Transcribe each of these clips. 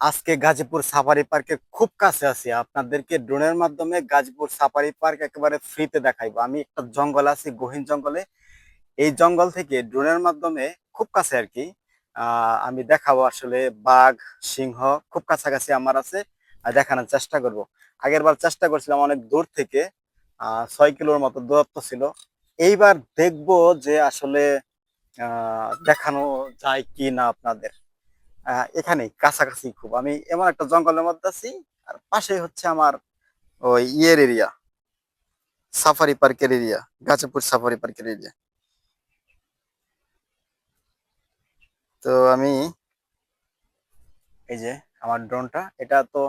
আজকে গাজীপুর সাফারি পার্কে খুব কাছে আছি। আপনাদেরকে ড্রোনের মাধ্যমে গাজীপুর সাফারি পার্ক একেবারে ফ্রিতে দেখাইবো। আমি একটা জঙ্গল আছি, গহীন জঙ্গলে। এই জঙ্গল থেকে ড্রোনের মাধ্যমে খুব কাছে আর কি। আমি দেখাবো আসলে বাঘ, সিংহ খুব কাছাকাছি আমার আছে। দেখানোর চেষ্টা করব। আগের বার চেষ্টা করছিলাম অনেক দূর থেকে। ছয় কিলোর মতো দূরত্ব ছিল। এইবার দেখব যে আসলে দেখানো যায় কি না আপনাদের। আহ, এখানেই কাছাকাছি খুব। আমি এমন একটা জঙ্গলের মধ্যে আছি আর পাশে হচ্ছে আমার ওই ইয়ের এরিয়া সাফারি পার্কের এরিয়া গাজীপুর সাফারি পার্কের এরিয়া তো আমি এই যে আমার ড্রোনটা এটা তো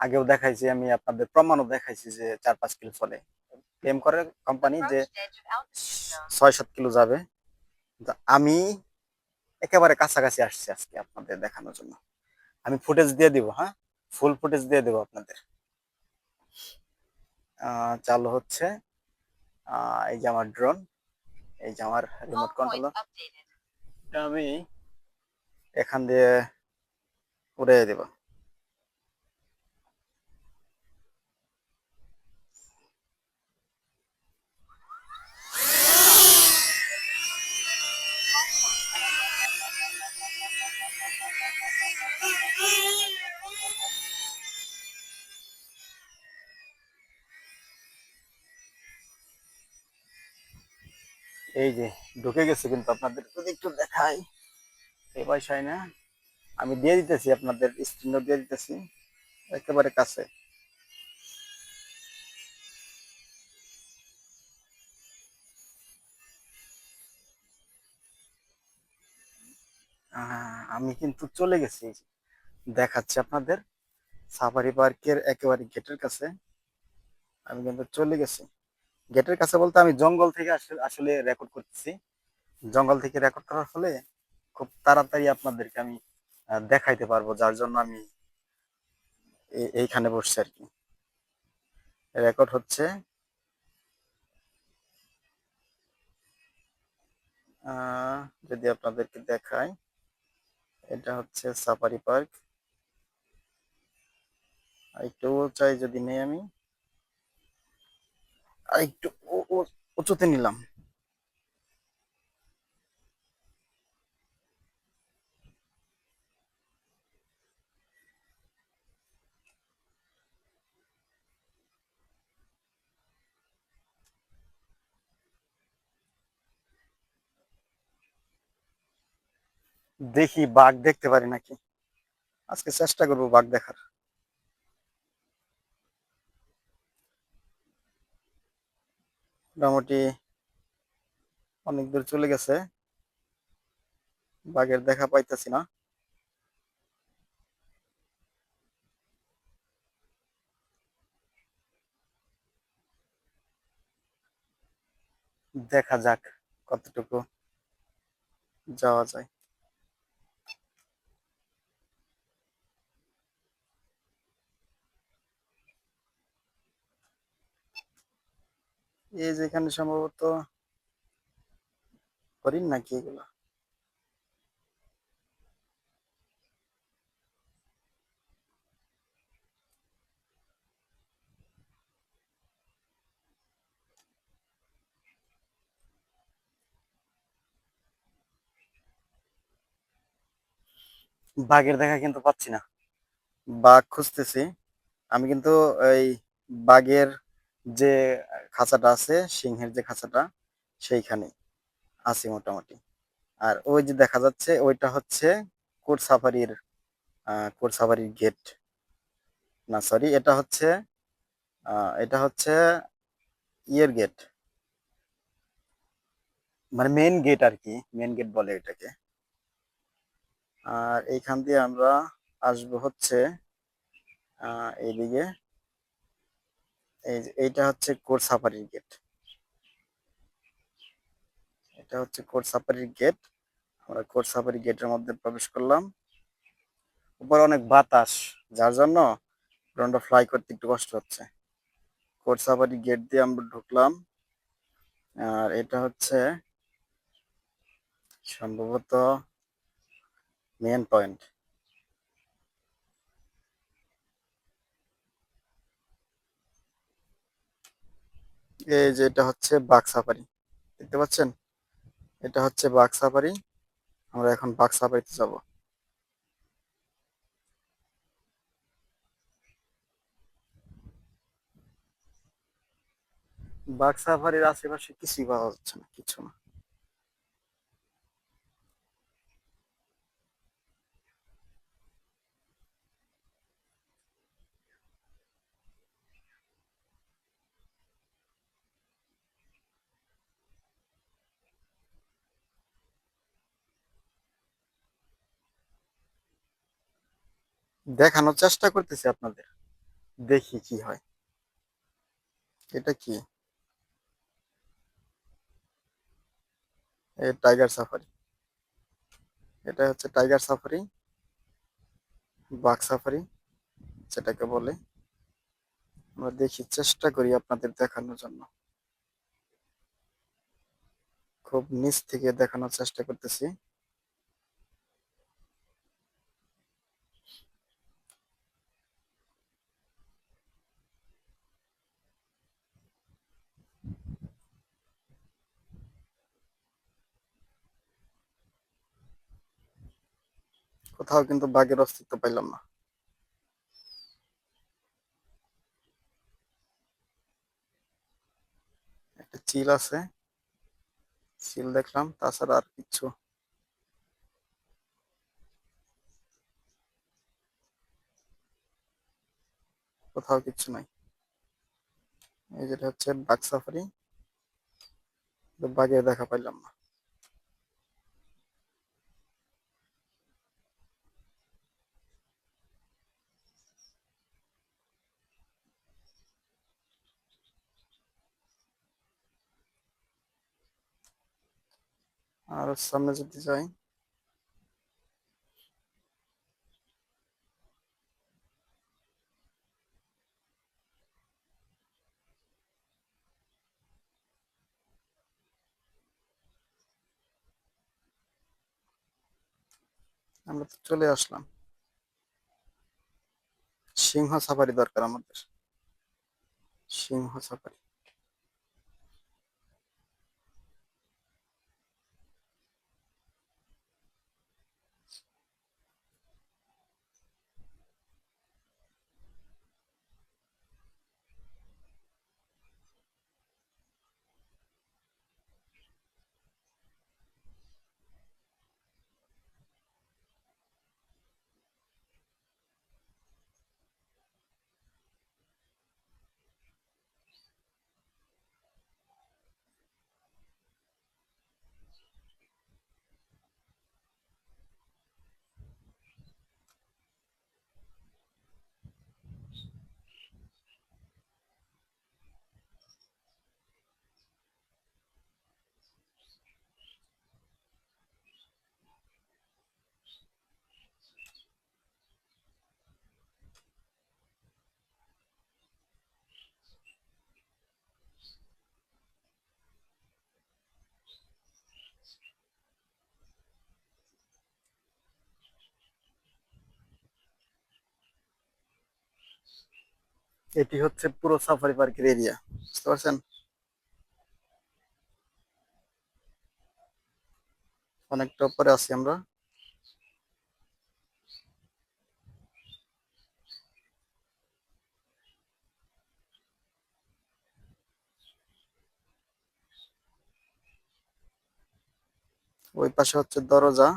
আগেও দেখাইছি আমি আপনাদের প্রমাণও দেখাইছি যে চার পাঁচ কিলো চলে। ক্লেম করে কোম্পানি যে ছয় সাত কিলো যাবে। আমি একেবারে কাছাকাছি আসছে আজকে আপনাদের দেখানোর জন্য। আমি ফুটেজ দিয়ে দিব হ্যাঁ? ফুল ফুটেজ দিয়ে দেবো আপনাদের। চালু হচ্ছে আহ, এই যে আমার ড্রোন এই যে আমার রিমোট কন্ট্রোলার আমি এখান দিয়ে উড়ে দেব। এই যে, ঢুকে গেছে কিন্তু আপনাদের। যদি একটু দেখাই, এই পয়সায় না, আমি দিয়ে দিতেছি আপনাদের, স্ক্রিনও দিয়ে দিতেছি, একেবারে কাছে। আমি কিন্তু চলে গেছি। দেখাচ্ছি আপনাদের, সাফারি পার্কের একেবারে গেটের কাছে। আমি কিন্তু চলে গেছি। গেটের কাছে বলতে আমি জঙ্গল থেকে আসলে রেকর্ড করতেছি। জঙ্গল থেকে রেকর্ড করার ফলে খুব তাড়াতাড়ি আপনাদেরকে আমি দেখাইতে পারব, যার জন্য আমি এইখানে বসছি আর কি। রেকর্ড হচ্ছে যদি আপনাদেরকে দেখাই, এটা হচ্ছে সাফারি পার্ক একটু চাই যদি নেই আমি। একটু উঁচুতে নিলাম। দেখি বাঘ দেখতে পারি নাকি? আজকে চেষ্টা করব বাঘ দেখার। মোটামুটি অনেক দূর চলে গেছে। বাঘের দেখা পাইতেছি না। দেখা যাক কতটুকু যাওয়া যায়। এই যেখানে সম্ভবত হরিণ নাকি এগুলো? বাঘের দেখা কিন্তু পাচ্ছি না। বাঘ খুঁজতেছি। আমি কিন্তু এই বাঘের যে খাঁচাটা আছে, সিংহের যে খাঁচাটা, সেইখানে আছি মোটামুটি। আর ওই যে দেখা যাচ্ছে, ওইটা হচ্ছে কোট সাফারির কোট সাফারির গেট। না সরি এটা হচ্ছে এটা হচ্ছে ইয়ের গেট। মানে মেন গেট আর কি মেন গেট বলে এটাকে। আর এইখান দিয়ে আমরা আসব হচ্ছে এইদিকে এই যে, এইটা হচ্ছে কোর সাফারির গেট। এটা হচ্ছে কোর সাফারির গেট। আমরা কোট সাফারি গেটের মধ্যে প্রবেশ করলাম। উপরে অনেক বাতাস, যার জন্য ড্রোনটা ফ্লাই করতে একটু কষ্ট হচ্ছে। কোট সাফারি গেট দিয়ে আমরা ঢুকলাম। আর এটা হচ্ছে সম্ভবত মেন পয়েন্ট এই যে এটা হচ্ছে বাঘ সাফারি, দেখতে পাচ্ছেন? এটা হচ্ছে বাঘ সাফারি। আমরা এখন বাঘ সাফারিতে যাব। বাঘ সাফারির আশেপাশে কিছুই পাওয়া যাচ্ছে না, কিছু না। দেখানোর চেষ্টা করতেছি আপনাদের। দেখি কি হয়। এটা কি? টাইগার সাফারি এটা হচ্ছে টাইগার সাফারি বাঘ সাফারি সেটাকে বলে। আমরা দেখি, চেষ্টা করি আপনাদের দেখানোর জন্য। খুব নিচ থেকে দেখানোর চেষ্টা করতেছি। কোথাও কিন্তু বাঘের অস্তিত্ব পাইলাম না। একটা চিল আছে। চিল দেখলাম, তাছাড়া আর কিচ্ছু কোথাও কিচ্ছু নাই। এই যেটা হচ্ছে বাঘ সাফারি। বাঘের দেখা পাইলাম না। আর সামনে যদি যাই আমরা তো চলে আসলাম। সিংহ সাফারি দরকার আমাদের। সিংহ সাফারি এটি হচ্ছে পুরো সাফারি পার্কের এরিয়া, বুঝতে পারছেন? অনেকটা উপরে আছি আমরা। ওই পাশে হচ্ছে দরজা।